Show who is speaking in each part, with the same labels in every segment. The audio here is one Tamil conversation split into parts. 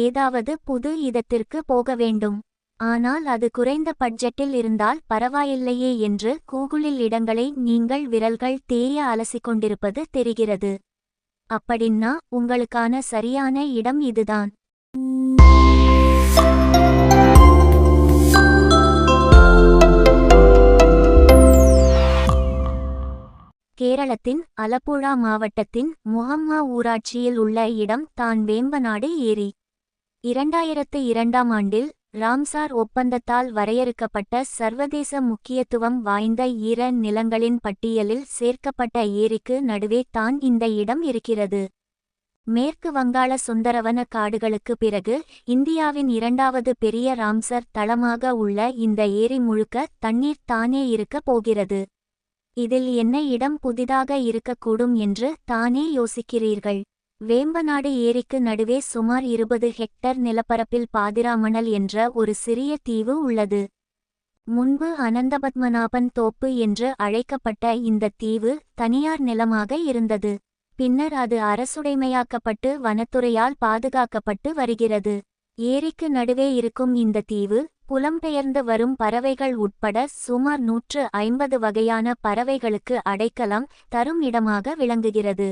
Speaker 1: ஏதாவது புது இடத்திற்கு போக வேண்டும். ஆனால் அது குறைந்த பட்ஜெட்டில் இருந்தால் பரவாயில்லையே என்று கூகுளில் இடங்களை நீங்கள் விரல்கள் தேய அலசிக் கொண்டிருப்பது தெரிகிறது. அப்படின்னா உங்களுக்கான சரியான இடம் இதுதான். கேரளத்தின் அலப்புழா மாவட்டத்தின் முஹம்மா ஊராட்சியில் உள்ள இடம் தான் வேம்பநாடு ஏரி. இரண்டாயிரத்து இரண்டாம் ஆண்டில் ராம்சார் ஒப்பந்தத்தால் வரையறுக்கப்பட்ட சர்வதேச முக்கியத்துவம் வாய்ந்த ஈர நிலங்களின் பட்டியலில் சேர்க்கப்பட்ட ஏரிக்கு நடுவே தான் இந்த இடம் இருக்கிறது. மேற்கு வங்காள சுந்தரவன காடுகளுக்கு பிறகு இந்தியாவின் இரண்டாவது பெரிய ராம்சர் தளமாக உள்ள இந்த ஏரி முழுக்க தண்ணீர் தானே இருக்கப் போகிறது. இதில் என்ன இடம் புதிதாக இருக்கக்கூடும் என்று தானே யோசிக்கிறீர்கள்? வேம்பநாடு ஏரிக்கு நடுவே சுமார் இருபது ஹெக்டர் நிலப்பரப்பில் பாதிராமணல் என்ற ஒரு சிறிய தீவு உள்ளது. முன்பு அனந்தபத்மநாபன் தோப்பு என்று அழைக்கப்பட்ட இந்த தீவு தனியார் நிலமாக இருந்தது. பின்னர் அது அரசுடைமையாக்கப்பட்டு வனத்துறையால் பாதுகாக்கப்பட்டு வருகிறது. ஏரிக்கு நடுவே இருக்கும் இந்த தீவு புலம்பெயர்ந்து வரும் பறவைகள் உட்பட சுமார் நூற்று ஐம்பது வகையான பறவைகளுக்கு அடைக்கலம் தரும் இடமாக விளங்குகிறது.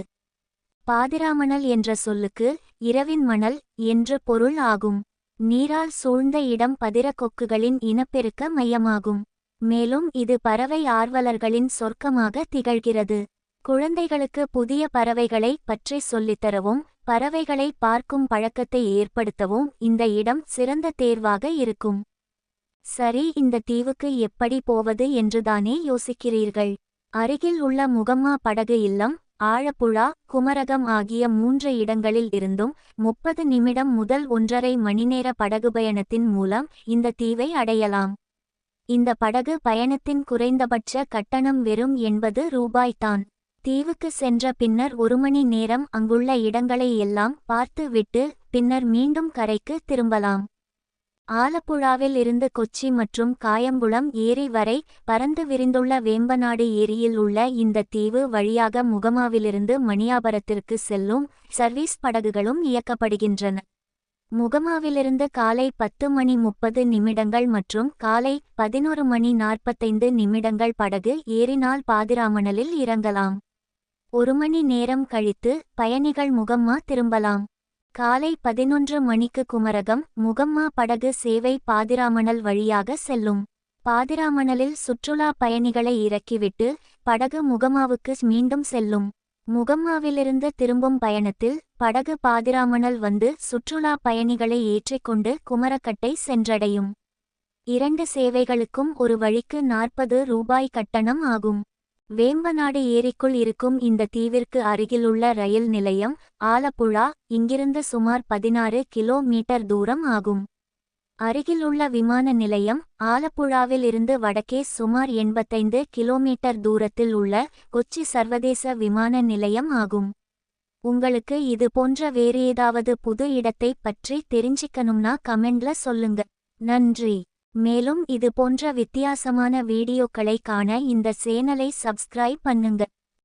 Speaker 1: பாதிராமணல் என்ற சொல்லுக்கு இரவின் மணல் என்று பொருள் ஆகும். நீரால் சூழ்ந்த இடம் பதிரக்கொக்குகளின் இனப்பெருக்க மையமாகும். மேலும் இது பறவை ஆர்வலர்களின் சொர்க்கமாக திகழ்கிறது. குழந்தைகளுக்கு புதிய பறவைகளை பற்றி சொல்லித்தரவும் பறவைகளை பார்க்கும் பழக்கத்தை ஏற்படுத்தவும் இந்த இடம் சிறந்த தேர்வாக இருக்கும். சரி இந்த தீவுக்கு எப்படி போவது என்றுதானே யோசிக்கிறீர்கள். அருகில் உள்ள முகம்மா படகு இல்லம் ஆழப்புழா குமரகம் ஆகிய மூன்று இடங்களில் இருந்தும் முப்பது நிமிடம் முதல் ஒன்றரை மணிநேர படகு பயணத்தின் மூலம் இந்த தீவை அடையலாம். இந்த படகு பயணத்தின் குறைந்தபட்ச கட்டணம் வெறும் எண்பது ரூபாய்தான். தீவுக்கு சென்ற பின்னர் ஒரு மணி நேரம் அங்குள்ள இடங்களை எல்லாம் பார்த்து விட்டு பின்னர் மீண்டும் கரைக்கு திரும்பலாம். ஆலப்புழாவில் இருந்து கொச்சி மற்றும் காயம்புளம் ஏரி வரை பறந்து விரிந்துள்ள வேம்பநாடு ஏரியில் உள்ள இந்த தீவு வழியாக முகமாவிலிருந்து மணியாபரத்திற்கு செல்லும் சர்வீஸ் படகுகளும் இயக்கப்படுகின்றன. முகமாவிலிருந்து காலை பத்து மணி முப்பது நிமிடங்கள் மற்றும் காலை பதினோரு மணி நாற்பத்தைந்து நிமிடங்கள் படகு ஏறினால் பாதிராமணலில் இறங்கலாம். ஒரு மணி நேரம் கழித்து பயணிகள் முகம்மா திரும்பலாம். காலை பதினொன்று மணிக்கு குமரகம் முகம்மா படகு சேவை பாதிராமணல் வழியாக செல்லும். பாதிராமணலில் சுற்றுலா பயணிகளை இறக்கிவிட்டு படகு முகமாவுக்கு மீண்டும் செல்லும். முகம்மாவிலிருந்து திரும்பும் பயணத்தில் படகு பாதிராமணல் வந்து சுற்றுலா பயணிகளை ஏற்றிக்கொண்டு குமரக்கட்டை சென்றடையும். இரண்டு சேவைகளுக்கும் ஒரு வழிக்கு நாற்பது ரூபாய் கட்டணம் ஆகும். வேம்பநாடு ஏரிக்குள் இருக்கும் இந்த தீவிற்கு அருகிலுள்ள ரயில் நிலையம் ஆலப்புழா இங்கிருந்து சுமார் பதினாறு கிலோமீட்டர் தூரம் ஆகும். அருகிலுள்ள விமான நிலையம் ஆலப்புழாவில் இருந்து வடக்கே சுமார் எண்பத்தைந்து கிலோமீட்டர் தூரத்தில் உள்ள கொச்சி சர்வதேச விமான நிலையம் ஆகும். உங்களுக்கு இது போன்ற வேறு ஏதாவது புது இடத்தை பற்றி தெரிஞ்சிக்கணும்னா கமெண்ட்ல சொல்லுங்க. நன்றி. மேலும் இது போன்ற வித்தியாசமான வீடியோக்களை காண இந்த சேனலை சப்ஸ்கிரைப் பண்ணுங்க.